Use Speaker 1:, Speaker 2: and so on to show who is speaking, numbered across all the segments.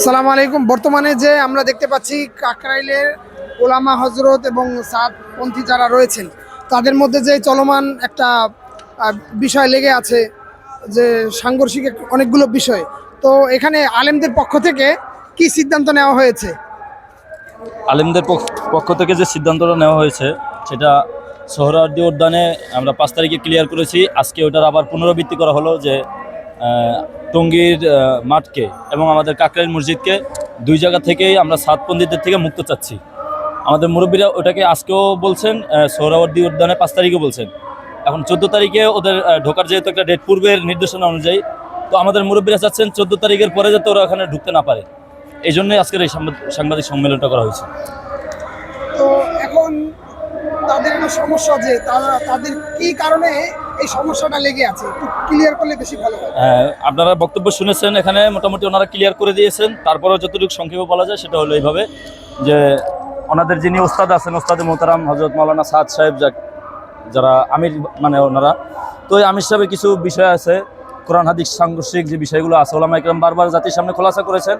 Speaker 1: সালাম আলাইকুম বর্তমানে যে আমরা দেখতে পাচ্ছি কাকরাইলের ওলামা হজরত এবং সাতপন্থী যারা রয়েছেন, তাদের মধ্যে যে চলমান একটা বিষয় লেগে আছে, যে সাংঘর্ষিক অনেকগুলো বিষয়। তো এখানে আলেমদের পক্ষ থেকে কি সিদ্ধান্ত নেওয়া হয়েছে?
Speaker 2: আলেমদের পক্ষ- থেকে যে সিদ্ধান্তটা নেওয়া হয়েছে, সেটা সোহরাওয়ার্দী উদ্যানে আমরা পাঁচ তারিখে ক্লিয়ার করেছি। আজকে ওটার আবার পুনরাবৃত্তি করা হলো যে টঙ্গীর মাঠকে এবং আমাদের কাকরাইল মসজিদকে দুই জায়গা থেকেই আমরা সাত পন্ডিতদের থেকে মুক্ত চাচ্ছি। আমাদের মুরব্বীরা ওটাকে আজকেও বলছেন আহ, সোহরাওয়ার্দী উদ্যানে পাঁচ তারিখে বলছেন। এখন চোদ্দ তারিখে ওদের ঢোকার যেহেতু একটা ডেট পূর্বের নির্দেশনা অনুযায়ী তো আমাদের মুরব্বীরা চাচ্ছেন চোদ্দ তারিখের পরে যাতে ওরা ওখানে ঢুকতে না পারে। এই জন্যই আজকের এই সাংবাদ- সাংবাদিক সম্মেলনটা করা হয়েছে।
Speaker 1: তো এখন তাদের একটা সমস্যা যে তারা তাদের কি কারণে এই সমস্যাটা লেগে আছে? একটু ক্লিয়ার করলে বেশি ভালো হয়।
Speaker 2: হ্যাঁ, আপনারা বক্তব্য শুনেছেন এখানে মোটামুটি ওনারা ক্লিয়ার করে দিয়েছেন। তারপরেও যতটুকু সংক্ষেপে বলা যায় সেটা হলো এইভাবে যে ওনাদের যিনি ওস্তাদ আছেন ওস্তাদ মোহতারাম হজরত মৌলানা সাদ সাহেব যারা আমির মানে ওনারা। তো এই আমির সাহেবের কিছু বিষয় আছে। কোরআন হাদিস সাংঘর্ষিক যে বিষয়গুলো আছে ওলামা ইকরাম বারবার জাতির সামনে খোলাসা করেছেন।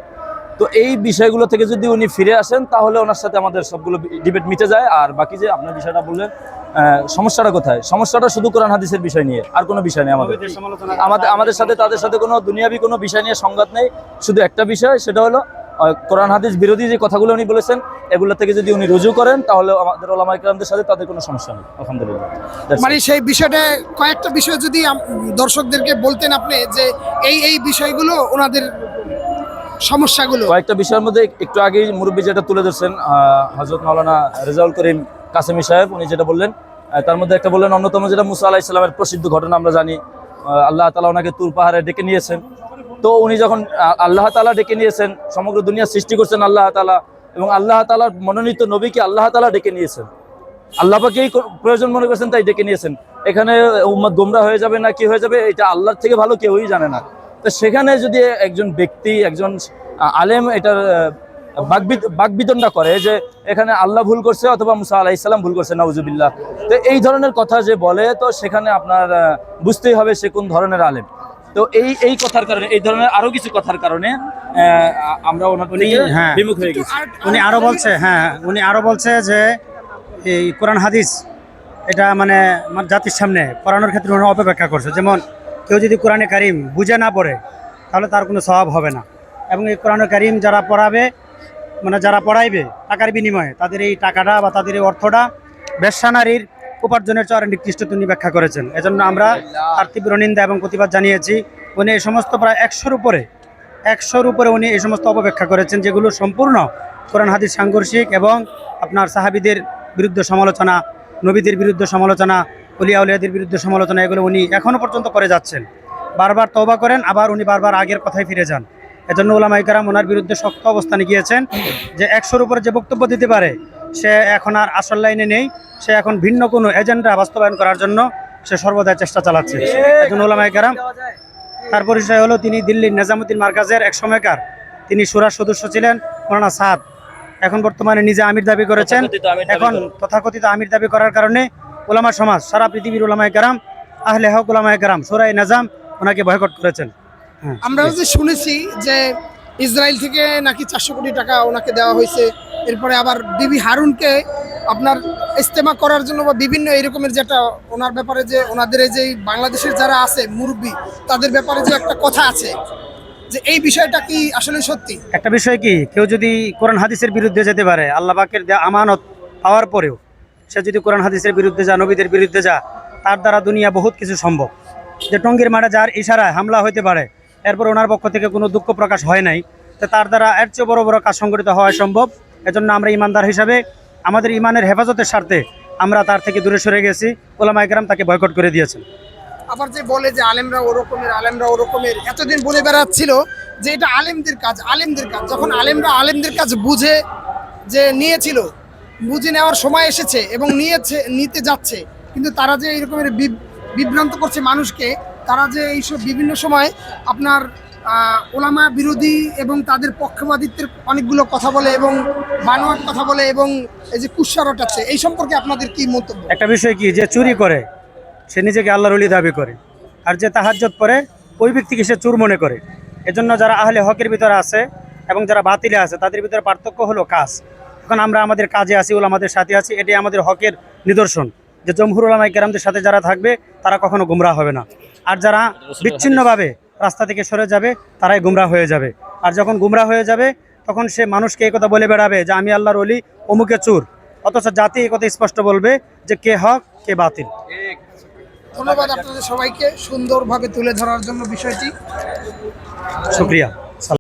Speaker 2: তো এই বিষয়গুলো থেকে যদি উনি ফিরে আসেন তাহলে ওনার সাথে আমাদের সবগুলো ডিবেট মিটে যায়। আর বাকি যে আপনার বিষয়টা বললেন সমস্যাটা কোথায়? সমস্যাটা শুধু কোরআন হাদিসের বিষয় নিয়ে আর কোনো বিষয় নেই আমাদের। আমাদের আমাদের সাথে তাদের সাথে কোনো দুনিয়াবি কোনো বিষয় নিয়ে সংঘাত নেই। শুধু একটা বিষয় সেটা হলো কোরআন হাদিস বিরোধী যে কথাগুলো উনি বলেছেন এগুলো থেকে যদি উনি রুজু করেন তাহলে আমাদের ওলামা ইকরামদের সাথে তাদের কোনো সমস্যা নেই। আলহামদুলিল্লাহ।
Speaker 1: মানে সেই বিষয়টা কয়েকটা বিষয় যদি দর্শকদেরকে বলতেন আপনি যে এই এই বিষয়গুলো ওনাদের সমস্যাগুলো?
Speaker 2: কয়েকটা বিষয়ের মধ্যে একটু আগেই মুরব্বী যেটা তুলে ধরছেন হজরত মাওলানা রেজাউল করিম কাসেমি সাহেব, উনি যেটা বললেন তার মধ্যে একটা বললেন, অন্যতম যেটা মুসা আলাহ ইসলামের প্রসিদ্ধ ঘটনা আমরা জানি আল্লাহ তালা ওনাকে তুর পাহাড়ে ডেকে নিয়েছেন। তো উনি যখন আল্লাহ তালা ডেকে নিয়েছেন, সমগ্র দুনিয়া সৃষ্টি করছেন আল্লাহ তালা এবং আল্লাহ তালার মনোনীত নবীকে আল্লাহ তালা ডেকে নিয়েছেন। আল্লাহ পাকেই কো- প্রয়োজন মনে করছেন, তাই ডেকে নিয়েছেন। এখানে উম্মত গোমরা হয়ে যাবে না কি হয়ে যাবে, এটা আল্লাহর থেকে ভালো কেউই জানে না। তো সেখানে যদি একজন ব্যক্তি একজন আলেম এটার বাকবিত বাকবিতনটা করে যে এখানে আল্লাহ ভুল করছে অথবা মুসা আলাহ ইসলাম ভুল করছে নাউজুবিল্লাহ। তো এই ধরনের কথা যে বলে তো সেখানে আপনার বুঝতেই হবে সে কোন ধরনের আলেম। তো এই এই কথার কারণে এই ধরনের আরও কিছু কথার কারণে আমরা
Speaker 3: হ্যাঁ।
Speaker 2: বিমুখ হয়ে গেছি।
Speaker 3: উনি আরও বলছে হ্যাঁ উনি আরও বলছে যে এই কোরআন হাদিস এটা মানে আমার জাতির সামনে পড়ানোর ক্ষেত্রে উনি অপেক্ষা করছে। যেমন কেউ যদি কোরআনে কারিম বুঝে না পড়ে, তাহলে তার কোনো স্বভাব হবে না। এবং এই কোরআনে কারিম যারা পড়াবে মানে যারা পড়াইবে টাকার বিনিময়ে, তাদের এই টাকাটা বা তাদের এই অর্থটা বেশ্যা নারীর উপার্জনের চরে নিকৃষ্ট তিনি ব্যাখ্যা করেছেন। এজন্য আমরা তার তীব্র নিন্দা এবং প্রতিবাদ জানিয়েছি। উনি এই সমস্ত প্রায় একশোর উপরে একশোর উপরে উনি এই সমস্ত অপব্যাখ্যা করেছেন, যেগুলো সম্পূর্ণ কোরআন, হাদিস, সাংঘর্ষিক এবং আপনার সাহাবিদের বিরুদ্ধে সমালোচনা, নবীদের বিরুদ্ধে সমালোচনা উলিয়া উলিয়াদের বিরুদ্ধে সমালোচনা এগুলো উনি এখনও পর্যন্ত করে যাচ্ছেন। বারবার তওবা করেন আবার উনি বারবার আগের কথায় ফিরে যান। এজন্য ওলামা ইকরাম ওনার বিরুদ্ধে শক্ত অবস্থানে গিয়েছেন যে একশোর উপরে যে বক্তব্য দিতে পারে সে এখন আর আসল লাইনে নেই সে এখন ভিন্ন কোনো এজেন্ডা বাস্তবায়ন করার জন্য সে সর্বদাই চেষ্টা চালাচ্ছে। একজন ওলামা ইকরাম তার পরিচয় হলো তিনি দিল্লির নিজামুদ্দিন মার্কাজের এক সময়কার। তিনি সুরার সদস্য ছিলেন মৌলানা সাদ। এখন বর্তমানে নিজে আমির দাবি করেছেন। এখন তথাকথিত আমির দাবি করার কারণে ওলামা সমাজ সারা পৃথিবীর ওলামায় কারাম আহলে হক ওলামায় কারাম সোরাই নাজাম ওনাকে বয়কট করেছেন। হ্যাঁ।
Speaker 1: আমরা যে শুনেছি যে ইসরায়েল থেকে নাকি চারশো কোটি টাকা ওনাকে দেওয়া হয়েছে এরপরে আবার বিবি হারুনকে আপনার ইস্তেমা করার জন্য বা বিভিন্ন এরকমের যেটা ওনার ব্যাপারে যে ওনাদের এই যে বাংলাদেশের যারা আছে মুরব্বী তাদের ব্যাপারে যে একটা কথা আছে যে এই বিষয়টা কি আসলে সত্যি?
Speaker 3: একটা বিষয় কি কেউ যদি কোরআন হাদিসের বিরুদ্ধে যেতে পারে আল্লাহ পাকের আমানত পাওয়ার পরেও সে যদি কোরআন হাদিসের বিরুদ্ধে যা, নবীদের বিরুদ্ধে যা, তার দ্বারা দুনিয়া বহুত কিছু সম্ভব। যে টঙ্গীর মাঠে যার ইশারায় হামলা হইতে পারে, এরপর ওনার পক্ষ থেকে কোনো দুঃখ প্রকাশ হয় নাই, তো তার দ্বারা এর চেয়ে বড় বড় কাজ সংগঠিত হওয়া সম্ভব। এজন্য আমরা ইমানদার হিসাবে, আমাদের ইমানের হেফাজতের স্বার্থে আমরা তার থেকে দূরে সরে গেছি। ওলামা একরাম তাকে বয়কট করে দিয়েছেন।
Speaker 1: আবার যে বলে যে আলেমরা ওরকমের আলেমরা ওরকমের, এতদিন বলে বেড়াচ্ছিল যে এটা আলেমদের কাজ আলেমদের কাজ। যখন আলেমরা আলেমদের কাজ বুঝে যে নিয়েছিল বুঝে নেওয়ার সময় এসেছে এবং নিয়েছে, নিতে যাচ্ছে। কিন্তু তারা যে এরকমের বিভ- বিভ্রান্ত করছে মানুষকে, তারা যে এইসব বিভিন্ন সময় আপনার ওলামা বিরোধী এবং তাদের পক্ষপাতিত্বের অনেকগুলো কথা বলে এবং বানোয়াট কথা বলে এবং এই যে কুৎসা রটাচ্ছে, এই সম্পর্কে আপনাদের কি মন্তব্য?
Speaker 3: একটা বিষয় কি, যে চুরি করে, সে নিজেকে আল্লাহর অলি দাবি করে। আর যে তাহাজ্জত করে ওই ব্যক্তিকে সে চুর মনে করে। এজন্য যারা আহলে হকের ভিতরে আছে এবং যারা বাতিলে আছে, তাদের ভিতরে পার্থক্য হলো কাজ। এখন আমরা আমাদের কাজে আছি ওলা আমাদের সাথে আছি এটি আমাদের হকের নিদর্শন যে জমহুর ওলামাই কেরামদের সাথে যারা থাকবে তারা কখনো গুমরাহ হবে না। আর যারা বিচ্ছিন্নভাবে রাস্তা থেকে সরে যাবে তারাই গুমরাহ হয়ে যাবে। আর যখন গুমরাহ হয়ে যাবে তখন সে মানুষকে এই কথা বলে বেড়াবে যে আমি আল্লাহর অলি অমুকে চুর। অথচ জাতি এই কথা স্পষ্ট বলবে যে কে হক কে বাতিল।
Speaker 1: ধন্যবাদ আপনাদের সবাইকে সুন্দরভাবে তুলে ধরার জন্য বিষয়টি।
Speaker 3: শুক্রিয়া।